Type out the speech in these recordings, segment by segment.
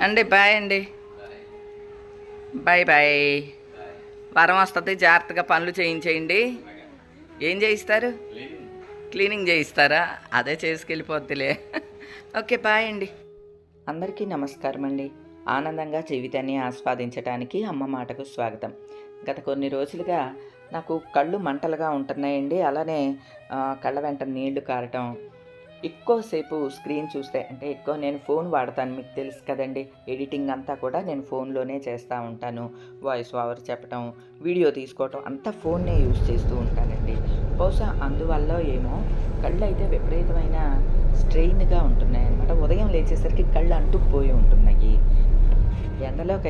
అండి బాయ్ అండి. Bye bye. వారం వస్తుంది జాగ్రత్తగా పనులు చేయించేయండి. ఏం చేయిస్తారు? క్లీనింగ్ చేయిస్తారా? అదే చేసుకెళ్ళిపోద్దిలే. ఓకే బాయ్ అండి. అందరికీ నమస్కారం అండి. ఆనందంగా జీవితాన్ని ఆస్వాదించడానికి అమ్మ మాటకు స్వాగతం. గత కొన్ని రోజులుగా నాకు కళ్ళు మంటలుగా ఉంటున్నాయండి. అలానే కళ్ళ వెంట నీళ్ళు కారటం. ఎక్కువసేపు స్క్రీన్ చూస్తే అంటే ఎక్కువ నేను ఫోన్ వాడతాను మీకు తెలుసు కదండి. ఎడిటింగ్ అంతా కూడా నేను ఫోన్లోనే చేస్తూ ఉంటాను. వాయిస్ ఓవర్ చెప్పటం వీడియో తీసుకోవటం అంతా ఫోన్నే యూజ్ చేస్తూ ఉంటానండి. బహుశా అందువల్ల ఏమో కళ్ళు అయితే విపరీతమైన స్ట్రెయిన్గా ఉంటున్నాయి అనమాట ఉదయం లేచేసరికి కళ్ళు అంటూ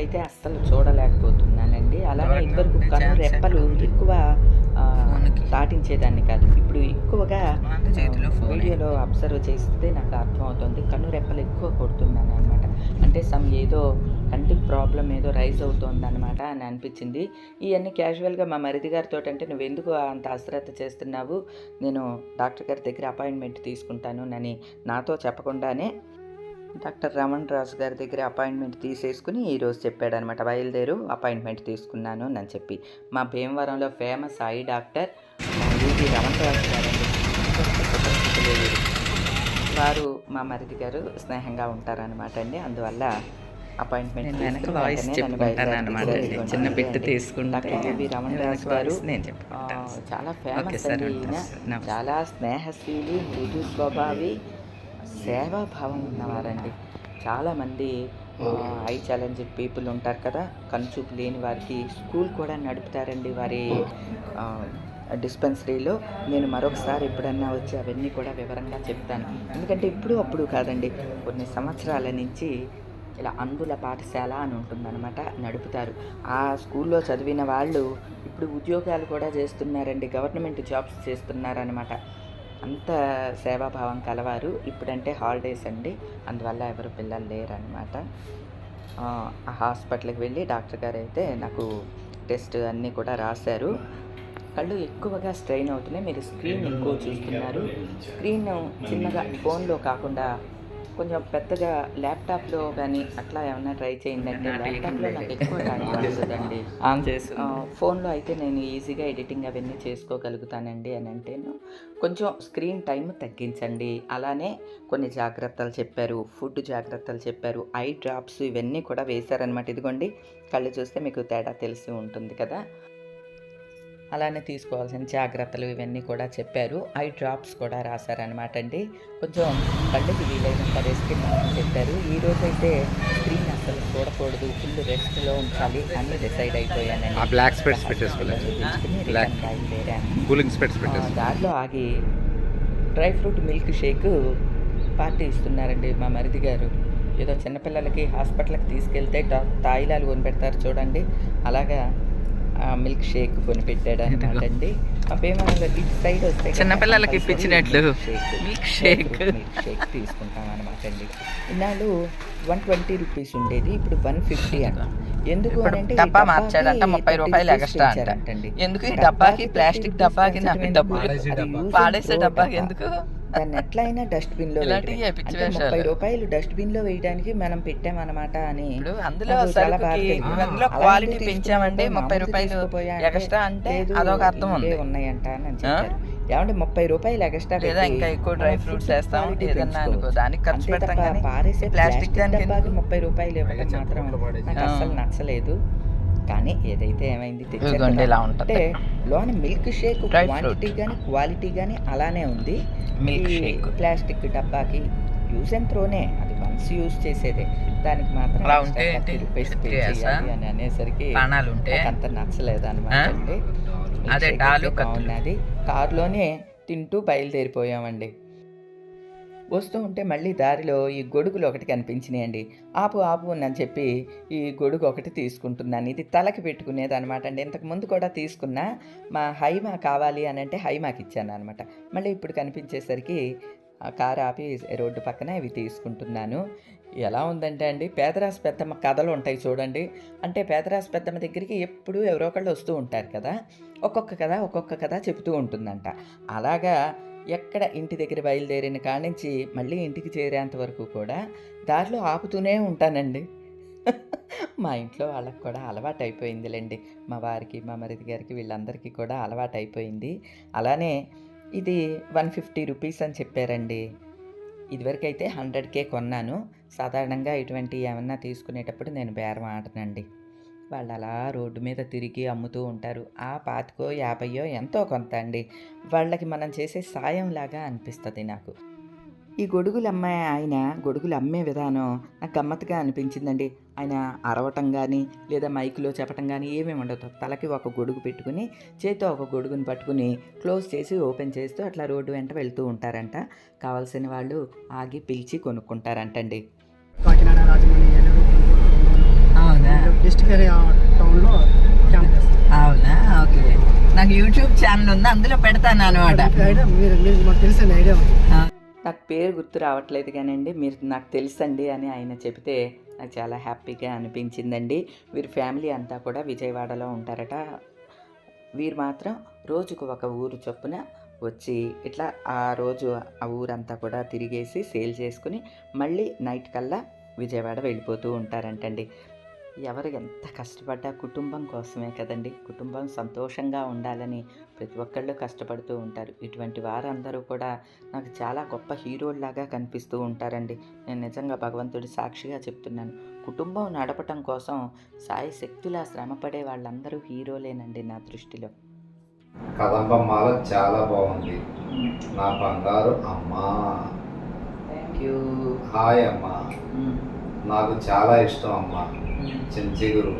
అయితే అస్సలు చూడలేకపోతున్నానండి. అలానే ఇదివరకు కన్ను రెప్పలు ఎక్కువ దాటించేదాన్ని కాదు. ఇప్పుడు ఎక్కువగా వీడియోలో అబ్జర్వ్ చేస్తే నాకు అర్థమవుతుంది. కన్ను రెప్పలు ఎక్కువ కొడుతున్నాను అనమాట అంటే సమ్ ఏదో కంటి ప్రాబ్లం ఏదో రైజ్ అవుతుంది అనమాట అని అనిపించింది. ఇవన్నీ క్యాజువల్గా మా మరిది గారితో అంటే నువ్వు ఎందుకు అంత అశ్రద్ధ చేస్తున్నావు? నేను డాక్టర్ గారి దగ్గర అపాయింట్మెంట్ తీసుకుంటాను అని నాతో చెప్పకుండానే డాక్టర్ రమణ్ రాజు గారి దగ్గర అపాయింట్మెంట్ తీసేసుకుని ఈరోజు చెప్పాడనమాట బయలుదేరు అపాయింట్మెంట్ తీసుకున్నాను అని చెప్పి. మా భీమవరంలో famous eye doctor UG Raman Raju గారండి వారు మా మరిది గారు స్నేహంగా ఉంటారనమాట అండి. అందువల్ల అపాయింట్మెంట్ వెనక వాయిస్ చెప్పుకుంటాను అనమాట. చిన్న బిట్. తీసుకుంటే రమణ్ గారు నేను చాలా ఫేమస్. చాలా స్నేహశీలి మృదు స్వభావి సేవాభావం ఉన్నవారండి చాలామంది ఐ ఛాలెంజ్ పీపుల్ ఉంటారు కదా కనుచూపు లేని వారికి స్కూల్ కూడా నడుపుతారండి వారి డిస్పెన్సరీలో. నేను మరొకసారి ఎప్పుడన్నా వచ్చి అవన్నీ కూడా వివరంగా చెప్తాను. ఎందుకంటే ఇప్పుడు అప్పుడు కాదండి కొన్ని సంవత్సరాల నుంచి ఇలా అందుల పాఠశాల అని ఉంటుందన్నమాట నడుపుతారు. ఆ స్కూల్లో చదివిన వాళ్ళు ఇప్పుడు ఉద్యోగాలు కూడా చేస్తున్నారండి గవర్నమెంట్ జాబ్స్ చేస్తున్నారనమాట అంత సేవాభావం కలవారు. ఇప్పుడంటే హాలిడేస్ అండి. అందువల్ల ఎవరు పిల్లలు లేరనమాట ఆ హాస్పిటల్కి వెళ్ళి డాక్టర్ గారు అయితే నాకు టెస్ట్ అన్నీ కూడా రాశారు. కళ్ళు ఎక్కువగా స్ట్రెయిన్ అవుతున్నాయి. మీరు స్క్రీన్ ఎక్కువ చూస్తున్నారు. స్క్రీన్ చిన్నగా ఫోన్లో కాకుండా కొంచెం పెద్దగా ల్యాప్టాప్లో కానీ అట్లా ఏమన్నా ట్రై చేయండి అంటే ల్యాప్టాప్లో నాకు ఎక్కువ టైం పడుతుందండి. ఆన్ చేసి ఫోన్లో అయితే నేను ఈజీగా ఎడిటింగ్ అవన్నీ చేసుకోగలుగుతానండి అని అంటేను కొంచెం స్క్రీన్ టైం తగ్గించండి. అలానే కొన్ని జాగ్రత్తలు చెప్పారు ఫుడ్ జాగ్రత్తలు చెప్పారు ఐ డ్రాప్స్ ఇవన్నీ కూడా వేశారనమాట ఇదిగోండి కళ్ళు చూస్తే మీకు తేడా తెలిసి ఉంటుంది కదా. అలానే తీసుకోవాల్సిన జాగ్రత్తలు ఇవన్నీ కూడా చెప్పారు. ఐ డ్రాప్స్ కూడా రాశారనమాట అండి. కొంచెం కళ్ళకి వీలైనంత రెస్ట్ చెప్పారు. ఈ రోజు అయితే స్క్రీన్ అసలు చూడకూడదు. ఫుల్ రెస్ట్లో ఉంచాలి అని డిసైడ్ అయిపోయానండి ఆ బ్లాక్ స్పెట్స్ కూలింగ్ స్పెట్స్ దారిలో ఆగి dry fruit milk shake party ఇస్తున్నారండి మా మరిది గారు. ఏదో చిన్నపిల్లలకి హాస్పిటల్కి తీసుకెళ్తే డా- తాయిలాలు కొనిపెడతారు చూడండి. అలాగా మిల్క్ షేక్ కొనిపెట్టాడు అనమాట అండి ఇటు సైడ్ వస్తే కనుక చిన్నపిల్లలకి ఇప్పించినట్లు. shake. fruit milk shake తీసుకుంటాం అనమాట అండి ఇన్నాళ్ళు వన్ ట్వంటీ రూపీస్ ఉండేది ఇప్పుడు వన్ ఫిఫ్టీ అంట. ఎందుకు అంటే డబ్బా డబ్బాకి మార్చాడంట ముప్పై 30 రూపాయలు ఎక్స్ట్రా అంట. ఎందుకు ఈ డబ్బాకి డబ్బాకి 30 ప్లాస్టిక్ డబ్బాకి? డబ్బులు? పాడేసే డబ్బాకి డబ్బా. ఎందుకు? దాన్ని ఎట్లయినా డస్ట్బిన్లో. ముప్పై రూపాయలు డస్ట్బిన్లో వేయడానికి మనం పెట్టామన్నమాట అని. అందులో అందులో. క్వాలిటీ తీసుకున్నప్పుడు ముప్పై రూపాయలు ఎక్స్ట్రా అంటే అదొక అర్థం ఉంది. ఉన్నాయంట అని చెప్పారు ఏమంటే ముప్పై రూపాయలు ఎక్స్ట్రా లేదా ఇంకా ఎక్కువ డ్రై ఫ్రూట్స్ వేస్తాం ఏదన్నా అనుకో. దానికి ఖర్చు పెడతాం కానీ పారేసే ప్లాస్టిక్ దానికి డబ్బాకి? ముప్పై రూపాయలు ఇవ్వడం మాత్రం నాకు అస్సలు నచ్చలేదు. కానీ ఏదైతే ఏమైంది. ఇలా. అంటే లోన మిల్క్ షేక్ క్వాంటిటీ కానీ క్వాలిటీ కానీ అలానే ఉంది ఈ shake. ప్లాస్టిక్ డబ్బాకి యూజ్ అండ్ త్రోనే అది వన్స్ యూజ్ చేసేదే దానికి మాత్రం అలా ఉంటే 30 ఏంటి? రూపీస్ పే Yes, చేయాలి అని అనేసరికి ఉంటే అంత నచ్చలేదు అనమాట? అండి అదే. బాగున్నది కారులోనే తింటూ బయలుదేరిపోయామండి వస్తూ ఉంటే మళ్ళీ దారిలో ఈ గొడుగులు ఒకటి కనిపించినాయండి. ఆపు ఆపు అని చెప్పి ఈ గొడుగు ఒకటి తీసుకుంటున్నాను. ఇది తలకి పెట్టుకునేది అనమాట అండి ఇంతకుముందు కూడా తీసుకున్నా మా హైమా కావాలి అని అంటే హైమాకి ఇచ్చాను అనమాట మళ్ళీ ఇప్పుడు కనిపించేసరికి ఆ కారు ఆపి రోడ్డు పక్కన ఇవి తీసుకుంటున్నాను. ఎలా ఉందంటే అండి పేదరాశి పెద్దమ్మ కథలు ఉంటాయి చూడండి. అంటే పేదరాశి పెద్దమ్మ దగ్గరికి ఎప్పుడు ఎవరో ఒకళ్ళు వస్తూ ఉంటారు కదా. ఒక్కొక్క కథ ఒక్కొక్క కథ చెబుతూ ఉంటుందంట. అలాగా ఎక్కడ ఇంటి దగ్గర బయలుదేరిన కాడి నుంచి మళ్ళీ ఇంటికి చేరేంత వరకు కూడా దారిలో ఆపుతూనే ఉంటానండి. మా ఇంట్లో వాళ్ళకి కూడా అలవాటు అయిపోయిందిలేండి. మా వారికి మా మరిది గారికి వీళ్ళందరికీ కూడా అలవాటు అయిపోయింది. అలానే ఇది వన్ ఫిఫ్టీ రూపీస్ అని చెప్పారండి. ఇదివరకు అయితే హండ్రెడ్కే కొన్నాను. సాధారణంగా ఇటువంటి ఏమన్నా తీసుకునేటప్పుడు నేను బేరం ఆడనండి. వాళ్ళు అలా రోడ్డు మీద తిరిగి అమ్ముతూ ఉంటారు. ఆ పాతికో యాభయో ఎంతో కొంత అండి. వాళ్ళకి మనం చేసే సాయం లాగా అనిపిస్తుంది నాకు. ఈ గొడుగులు అమ్మే ఆయన గొడుగులు అమ్మే విధానం నాకు గమ్మత్తుగా అనిపించిందండి. ఆయన అరవటం కానీ లేదా మైకులో చెప్పటం కానీ ఏమేమి ఉండదు. తలకి ఒక గొడుగు పెట్టుకుని చేతితో ఒక గొడుగుని పట్టుకుని క్లోజ్ చేసి ఓపెన్ చేస్తూ అట్లా రోడ్డు వెంట వెళ్తూ ఉంటారంట. కావాల్సిన వాళ్ళు ఆగి పిలిచి కొనుక్కుంటారంటండి. కాకినాడ రాజమండ్రి డిస్ట్రిక్ట్ ఏరియా టౌన్లో క్యాంప్ చేస్తాం అవునా? ఓకే. నాకు యూట్యూబ్ ఛానల్ ఉంది అందులో పెడతాను అనమాట. మీకు ఐడియా మీరు మీరు మాకు తెలిసిన ఐడియా ఉంది నాకు పేరు గుర్తు రావట్లేదు కానండి మీరు నాకు తెలుసండి అని ఆయన చెబితే నాకు చాలా హ్యాపీగా అనిపించిందండి. వీరి ఫ్యామిలీ అంతా కూడా విజయవాడలో ఉంటారట. వీరు మాత్రం రోజుకు ఒక ఊరు చొప్పున వచ్చి ఇట్లా ఆ రోజు ఆ ఊరంతా కూడా తిరిగేసి సేల్ చేసుకుని మళ్ళీ నైట్ కల్లా విజయవాడ వెళ్ళిపోతూ ఉంటారంటండి. ఎవరు ఎంత కష్టపడ్డా కుటుంబం కోసమే కదండి. కుటుంబం సంతోషంగా ఉండాలని ప్రతి ఒక్కళ్ళు కష్టపడుతూ ఉంటారు. ఇటువంటి వారందరూ కూడా నాకు చాలా గొప్ప హీరోల్లాగా కనిపిస్తూ ఉంటారండి. నేను నిజంగా భగవంతుడి సాక్షిగా చెప్తున్నాను. కుటుంబం నడపటం కోసం సాయి శక్తులా శ్రమపడే వాళ్ళందరూ హీరోలేనండి నా దృష్టిలో. కదంబమ్మాల చాలా బాగుంది. నా బంగారు అమ్మా. థ్యాంక్ యూ హాయ్ అమ్మా. నాకు చాలా ఇష్టం అమ్మా. చెంచిగురు.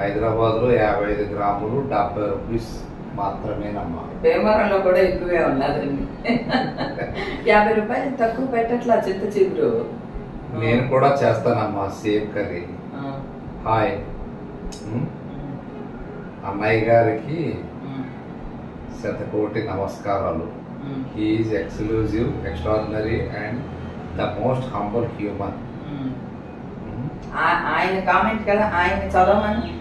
హైదరాబాద్లో యాభై ఐదు గ్రాములు డెబ్బై రూపీస్ మాత్రమేనమ్మా భీమవరంలో కూడా ఎక్కువే ఉన్నదండి యాభై రూపాయలు తక్కువ పెట్టట్లా చింత చిగురు? నేను కూడా చేస్తానమ్మా సేమ్ కర్రీ. హాయ్. అన్నయ్య గారికి శతకోటి నమస్కారాలు. He is exclusive extraordinary and the most humble human ఆయన కామెంట్ కదా ఆయన చదవమని?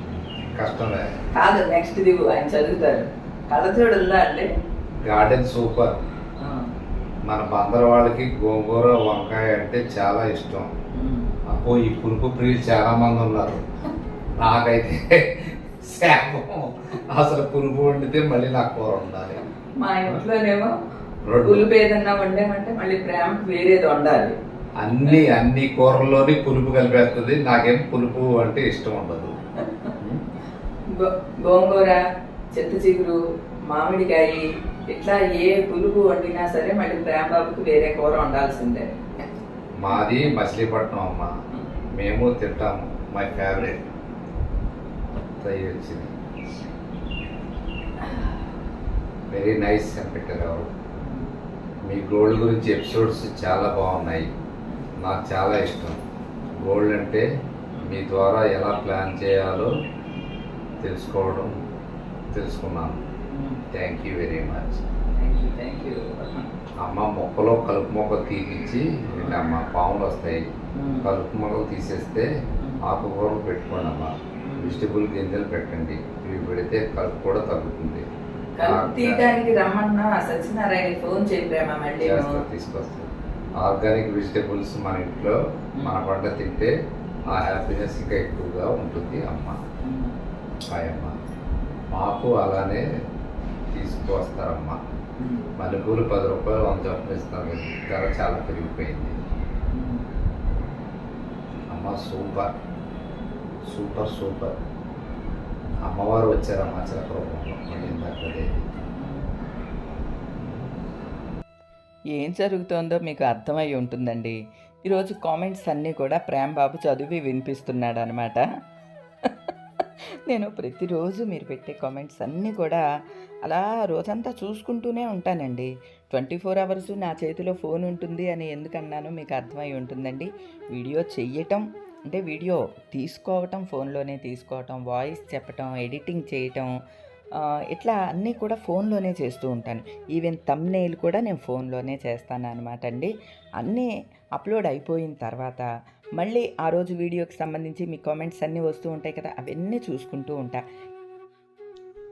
కష్టమే. కాదు నెక్స్ట్ దిగు ఆయన చదువుతారు కళ్ళజోడు ఉందా అండి? గార్డెన్ సూపర్ మన బందర్ వాళ్ళకి గోంగూర వంకాయ అంటే చాలా ఇష్టం. అప్పో ఈ పులుపు ప్రియులు చాలా మంది ఉన్నారు. నాకైతే శాపం. అసలు పులుపు వండితే మళ్ళీ నాకు కూర ఉండాలి. మా ఇంట్లోనేమో. పులుపు ఏదన్నా వండామంటే మళ్ళీ ప్రేమ వేరేది వండాలి. అన్ని అన్ని కూరల్లోని పులుపు కలిపేస్తుంది. నాకేం పులుపు అంటే ఇష్టం ఉండదు. గోంగూర చింత చిగురు మామిడికాయ ఇట్లా ఏ పులుపు వండినా సరే మళ్ళీ ప్రేమ బాబుకి వేరే కూర వండాల్సిందే. మాది మచిలీపట్నం అమ్మ. మేము తింటాము. మై ఫేవరెట్ వచ్చింది. వెరీ నైస్ అని పెట్టారు మీ గోల్డ్ గురించి ఎపిసోడ్స్ చాలా బాగున్నాయి. నాకు చాలా ఇష్టం. గోల్డ్ అంటే మీ ద్వారా ఎలా ప్లాన్ చేయాలో తెలుసుకోవడం తెలుసుకున్నాను. Thank you very much. అమ్మ మొక్కలో కలుపు మొక్క తీపించి అమ్మ పాములు వస్తాయి. కలుపు మొక్కలు తీసేస్తే ఆకుకూరలు పెట్టుకోండి అమ్మ వెజిటబుల్ గింజలు పెట్టండి. ఇవి పెడితే కలుపు కూడా తగ్గుతుంది. తీయడానికి రమ్మన్నా సత్యనారాయణ ఫోన్ చెప్పామా మళ్ళీ చేస్తా తీసుకొస్తాం. ఆర్గానిక్ వెజిటేబుల్స్ మన ఇంట్లో మన పంట తింటే ఆ హ్యాపీనెస్ ఇంకా ఎక్కువగా ఉంటుంది అమ్మ. అమ్మ. మాకు అలానే తీసుకువస్తారమ్మ. మల్లెపూలు పది రూపాయలు వంద చొప్పున ఇస్తారు ధర చాలా పెరిగిపోయింది. అమ్మ సూపర్. Super super. అమ్మవారు వచ్చారమ్మ చిలకరూపంలో మళ్ళీ ఇందాక అదే. ఏం జరుగుతోందో మీకు అర్థమై ఉంటుందండి. ఈరోజు కామెంట్స్ అన్నీ కూడా ప్రేమ్ బాబు చదివి వినిపిస్తున్నాడు అనమాట నేను ప్రతిరోజు మీరు పెట్టే కామెంట్స్ అన్నీ కూడా అలా రోజంతా చూసుకుంటూనే ఉంటానండి. ట్వంటీ ఫోర్ అవర్స్ నా చేతిలో ఫోన్ ఉంటుంది అని ఎందుకన్నానో మీకు అర్థమై ఉంటుందండి. వీడియో చెయ్యటం అంటే వీడియో తీసుకోవటం ఫోన్లోనే తీసుకోవటం వాయిస్ చెప్పటం ఎడిటింగ్ చేయటం ఇట్లా అన్నీ కూడా ఫోన్లోనే చేస్తూ ఉంటాను. ఈవెన్ తమ్నేల్ కూడా నేను ఫోన్లోనే చేస్తాను అనమాట అండి అన్నీ అప్లోడ్ అయిపోయిన తర్వాత మళ్ళీ ఆ రోజు వీడియోకి సంబంధించి మీ కామెంట్స్ అన్నీ వస్తూ ఉంటాయి కదా అవన్నీ చూసుకుంటూ ఉంటా.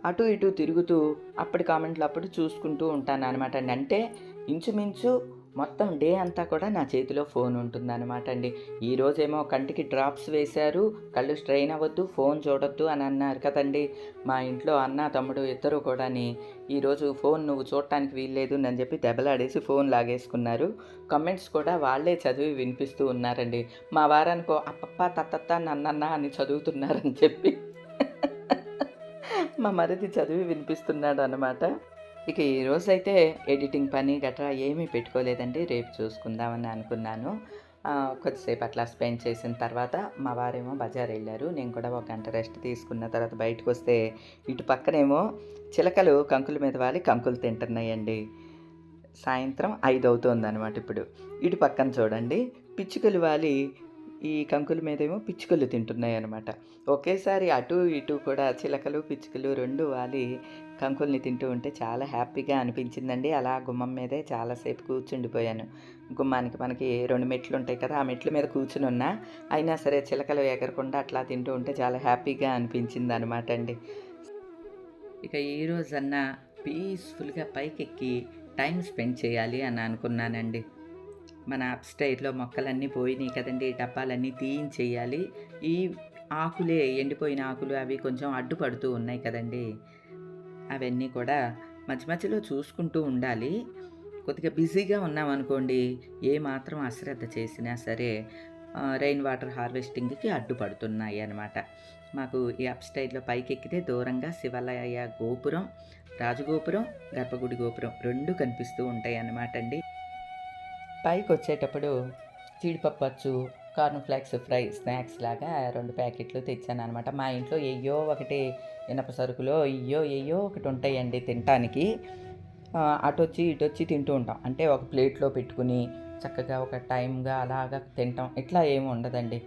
అటు ఇటు తిరుగుతూ అప్పటి కామెంట్లు అప్పుడు చూసుకుంటూ ఉంటాను అనమాట అండి అంటే ఇంచుమించు మొత్తం డే అంతా కూడా నా చేతిలో ఫోన్ ఉంటుందన్నమాట అండి ఈరోజేమో కంటికి డ్రాప్స్ వేశారు కళ్ళు స్ట్రెయిన్ అవ్వద్దు ఫోన్ చూడొద్దు అని అన్నారు కదండి. మా ఇంట్లో అన్న తమ్ముడు ఇద్దరు కూడాని ఈరోజు ఫోన్ నువ్వు చూడటానికి వీల్లేదు అని చెప్పి దెబ్బలాడేసి ఫోన్ లాగేసుకున్నారు. కమెంట్స్ కూడా వాళ్ళే చదివి వినిపిస్తూ ఉన్నారండి. మా వారానికో అప్పప్ప తత్తత్త నన్నన్న అని చదువుతున్నారని చెప్పి మా మరిది చదివి వినిపిస్తున్నాడు అనమాట ఇక ఈ రోజైతే ఎడిటింగ్ పని గట్రా ఏమీ పెట్టుకోలేదండి. రేపు చూసుకుందామని అనుకున్నాను. కొద్దిసేపు అట్లా స్పెండ్ చేసిన తర్వాత మా వారేమో బజార్ వెళ్ళారు. నేను కూడా ఒక గంట రెస్ట్ తీసుకున్న తర్వాత బయటకు వస్తే ఇటు పక్కనేమో చిలకలు కంకుల మీద వాలి కంకులు తింటున్నాయండి. సాయంత్రం ఐదు అవుతుంది అనమాట ఇప్పుడు. ఇటు పక్కన చూడండి పిచ్చుకలు వాలి ఈ కంకుల మీదేమో పిచ్చుకలు తింటున్నాయి అనమాట ఒకేసారి అటు ఇటు కూడా చిలకలు పిచ్చుకలు రెండు వాలి కంకుల్ని తింటూ ఉంటే చాలా హ్యాపీగా అనిపించిందండి. అలా గుమ్మం మీదే చాలాసేపు కూర్చుండిపోయాను. గుమ్మానికి మనకి రెండు మెట్లు ఉంటాయి కదా ఆ మెట్ల మీద కూర్చుని ఉన్నా అయినా సరే చిలకలు ఎగరకుండా అట్లా తింటూ ఉంటే చాలా హ్యాపీగా అనిపించింది అనమాట అండి. ఇక ఈ రోజన్నా పీస్ఫుల్గా పైకెక్కి టైం స్పెండ్ చేయాలి అని అనుకున్నానండి. మన అప్స్టైర్లో మొక్కలన్నీ పోయినాయి కదండి. డబ్బాలన్నీ తీయించేయాలి. ఈ ఆకులే ఎండిపోయిన ఆకులు అవి కొంచెం అడ్డుపడుతూ ఉన్నాయి కదండి. అవన్నీ కూడా మధ్య మధ్యలో చూసుకుంటూ ఉండాలి. కొద్దిగా బిజీగా ఉన్నామనుకోండి ఏ మాత్రం అశ్రద్ధ చేసినా సరే రెయిన్ వాటర్ హార్వెస్టింగ్కి అడ్డుపడుతున్నాయి అన్నమాట. మాకు ఈ అప్స్టైర్లో పైకి ఎక్కితే దూరంగా శివాలయ గోపురం రాజగోపురం గర్భగుడి గోపురం రెండు కనిపిస్తూ ఉంటాయి అన్నమాట అండి. పైకి వచ్చేటప్పుడు జీడిపప్పు అచ్చు కార్న్ఫ్లాక్స్ ఫ్రై స్నాక్స్ లాగా రెండు ప్యాకెట్లు తెచ్చాను అనమాట మా ఇంట్లో ఏయో ఒకటి ఇనప సరుకులో ఎయ్యో ఏయో ఒకటి ఉంటాయండి తినటానికి. అటొచ్చి అటు వచ్చి తింటూ ఉంటాం. అంటే ఒక ప్లేట్లో పెట్టుకుని చక్కగా ఒక టైంగా అలాగా తింటాం. ఇట్లా ఏమి ఉండదండి.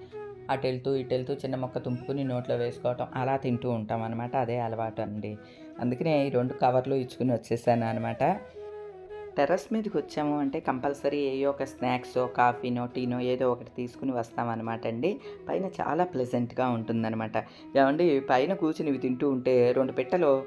అటు వెళ్తూ ఇటు వెళ్తూ చిన్న మొక్క తుంపుకుని నోట్లో వేసుకోవటం అలా తింటూ ఉంటాం అనమాట అదే అలవాటు అండి. అందుకనే ఈ రెండు కవర్లు ఇచ్చుకుని వచ్చేసాను అనమాట టెర్రస్ మీదకి వచ్చాము అంటే కంపల్సరీ ఏయో ఒక స్నాక్సో కాఫీనో టీనో ఏదో ఒకటి తీసుకుని వస్తామన్నమాట అండి. పైన చాలా ప్లెజెంట్గా ఉంటుందన్నమాట. ఏమండి పైన కూర్చుని ఇవి తింటూ ఉంటే రెండు పెట్టలో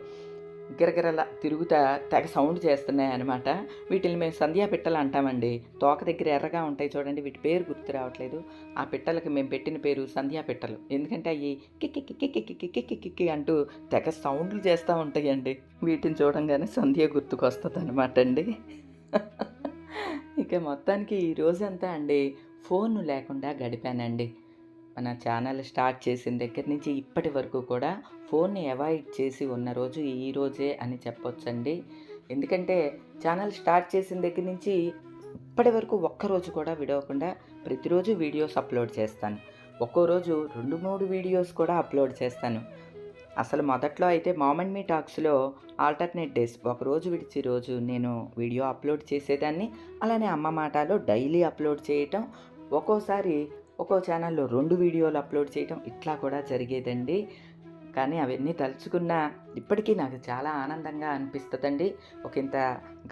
గిరగిరలా తిరుగుతా తెగ సౌండ్ చేస్తున్నాయి అనమాట వీటిని మేము సంధ్యా పిట్టలు అంటామండి తోక దగ్గర ఎర్రగా ఉంటాయి చూడండి వీటి పేరు గుర్తు రావట్లేదు ఆ పిట్టలకి మేము పెట్టిన పేరు సంధ్యా పిట్టలు ఎందుకంటే అవి కిక్కి కిక్కి కిక్కి కిక్కి కిక్కి కిక్కి అంటూ తెగ సౌండ్లు చేస్తూ ఉంటాయండి వీటిని చూడంగానే సంధ్య గుర్తుకొస్తుంది అనమాట అండి ఇక మొత్తానికి ఈ రోజంతా అండి ఫోన్ లేకుండా గడిపానండి మన ఛానల్ స్టార్ట్ చేసిన దగ్గర నుంచి ఇప్పటి వరకు కూడా ఫోన్ని అవాయిడ్ చేసి ఉన్న రోజు ఈ రోజే అని చెప్పొచ్చండి. ఎందుకంటే ఛానల్ స్టార్ట్ చేసిన దగ్గర నుంచి ఇప్పటి వరకు ఒక్కరోజు కూడా విడవకుండా ప్రతిరోజు వీడియోస్ అప్లోడ్ చేస్తాను. ఒక్కో రోజు రెండు మూడు వీడియోస్ కూడా అప్లోడ్ చేస్తాను. అసలు మొదట్లో అయితే మామన్ మీ టాక్స్లో ఆల్టర్నేట్ డేస్ ఒక రోజు విడిచి రోజు నేను వీడియో అప్లోడ్ చేసేదాన్ని అలానే అమ్మ మాటలో డైలీ అప్లోడ్ చేయటం ఒక్కోసారి ఒక్కో ఛానల్లో రెండు వీడియోలు అప్లోడ్ చేయటం ఇట్లా కూడా జరిగేదండి. కానీ అవన్నీ తలుచుకున్నా ఇప్పటికీ నాకు చాలా ఆనందంగా అనిపిస్తుందండి. ఒక ఇంత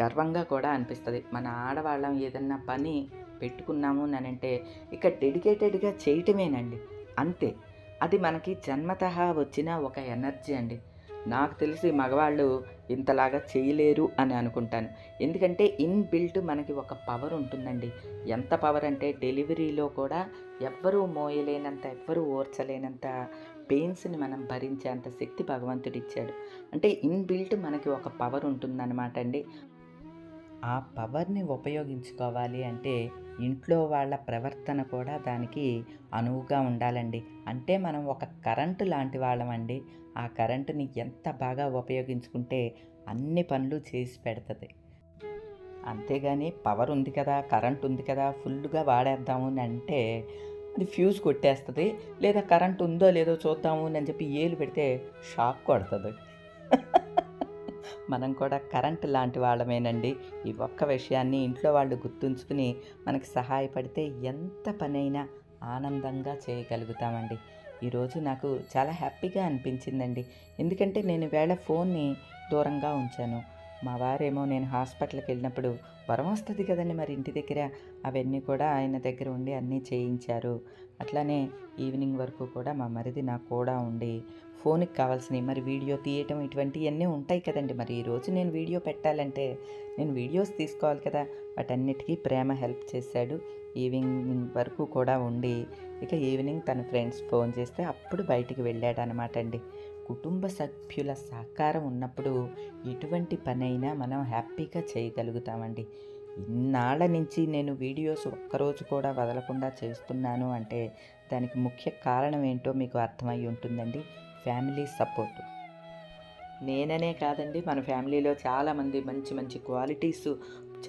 గర్వంగా కూడా అనిపిస్తుంది. మన ఆడవాళ్ళం ఏదన్నా పని పెట్టుకున్నాము అని అంటే ఇక డెడికేటెడ్గా చేయటమేనండి. అంతే. అది మనకి జన్మత వచ్చిన ఒక ఎనర్జీ అండి. నాకు తెలిసి మగవాళ్ళు ఇంతలాగా చేయలేరు అని అనుకుంటాను. ఎందుకంటే ఇన్బిల్ట్ మనకి ఒక పవర్ ఉంటుందండి. ఎంత పవర్ అంటే డెలివరీలో కూడా ఎవ్వరూ మోయలేనంత ఎవ్వరూ ఓర్చలేనంత పెయిన్స్ని మనం భరించేంత శక్తి భగవంతుడిచ్చాడు. అంటే ఇన్బిల్ట్ మనకి ఒక పవర్ ఉంటుందన్నమాట అండి. ఆ పవర్ని ఉపయోగించుకోవాలి అంటే ఇంట్లో వాళ్ళ ప్రవర్తన కూడా దానికి అనువుగా ఉండాలండి. అంటే మనం ఒక కరెంటు లాంటి వాళ్ళమండి. ఆ కరెంటుని ఎంత బాగా ఉపయోగించుకుంటే అన్ని పనులు చేసి పెడుతుంది. అంతేగాని పవర్ ఉంది కదా కరెంట్ ఉంది కదా ఫుల్గా వాడేద్దాము అని అంటే అది ఫ్యూజ్ కొట్టేస్తుంది. లేదా కరెంట్ ఉందో లేదో చూద్దాము అని చెప్పి ఏలు పెడితే షాక్ కొడుతుంది. మనం కూడా కరెంట్ లాంటి వాళ్ళమేనండి. ఈ ఒక్క విషయాన్ని ఇంట్లో వాళ్ళు గుర్తుంచుకుని మనకి సహాయపడితే ఎంత పనైనా ఆనందంగా చేయగలుగుతామండి. ఈరోజు నాకు చాలా హ్యాపీగా అనిపించిందండి. ఎందుకంటే నేను వేళ ఫోన్ని దూరంగా ఉంచాను. మా వారేమో నేను హాస్పిటల్కి వెళ్ళినప్పుడు వరం వస్తుంది కదండి మరి ఇంటి దగ్గర. అవన్నీ కూడా ఆయన దగ్గర ఉండి అన్నీ చేయించారు. అట్లానే ఈవినింగ్ వరకు కూడా మా మరిది నాకు కూడా ఉండి ఫోన్కి కావాల్సినవి మరి వీడియో తీయటం ఇటువంటివన్నీ ఉంటాయి కదండి. మరి ఈరోజు నేను వీడియో పెట్టాలంటే నేను వీడియోస్ తీసుకోవాలి కదా. వాటన్నిటికీ ప్రేమ హెల్ప్ చేశాడు. ఈవినింగ్ వరకు కూడా ఉండి ఇక ఈవినింగ్ తన ఫ్రెండ్స్ ఫోన్ చేస్తే అప్పుడు బయటికి వెళ్ళాడు అనమాట అండి. కుటుంబ సభ్యుల సహకారం ఉన్నప్పుడు ఎటువంటి పనైనా మనం హ్యాపీగా చేయగలుగుతామండి. ఇన్నాళ్ళ నుంచి నేను వీడియోస్ ఒక్కరోజు కూడా వదలకుండా చేస్తున్నాను అంటే దానికి ముఖ్య కారణం ఏంటో మీకు అర్థమై ఉంటుందండి. Family support. నేననే కాదండి మన ఫ్యామిలీలో చాలామంది మంచి మంచి క్వాలిటీస్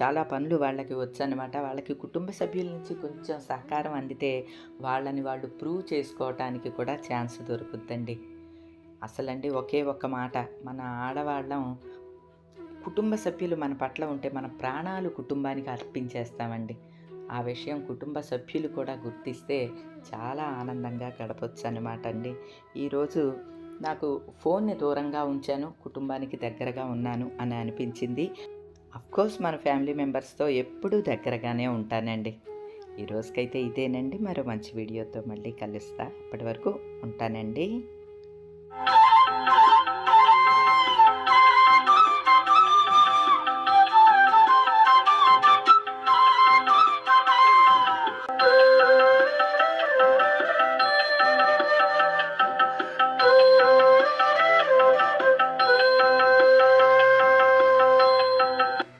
చాలా పనులు వాళ్ళకి వచ్చనమాట వాళ్ళకి కుటుంబ సభ్యుల నుంచి కొంచెం సహకారం అందితే వాళ్ళని వాళ్ళు ప్రూవ్ చేసుకోవటానికి కూడా ఛాన్స్ దొరుకుతుందండి అసలండి ఒకే ఒక్క మాట. మన ఆడవాళ్ళం కుటుంబ సభ్యులు మన పట్ల ఉంటే మన ప్రాణాలు కుటుంబానికి అర్పించేస్తామండి. ఆ విషయం కుటుంబ సభ్యులు కూడా గుర్తిస్తే చాలా ఆనందంగా గడపచ్చు అనమాట అండి. ఈరోజు నాకు ఫోన్ని దూరంగా ఉంచాను కుటుంబానికి దగ్గరగా ఉన్నాను అని అనిపించింది. అఫ్కోర్స్ మన ఫ్యామిలీ మెంబర్స్తో ఎప్పుడూ దగ్గరగానే ఉంటానండి. ఈ రోజుకైతే ఇదేనండి. మరో మంచి వీడియోతో మళ్ళీ కలుస్తా. అప్పటి వరకు ఉంటానండి. you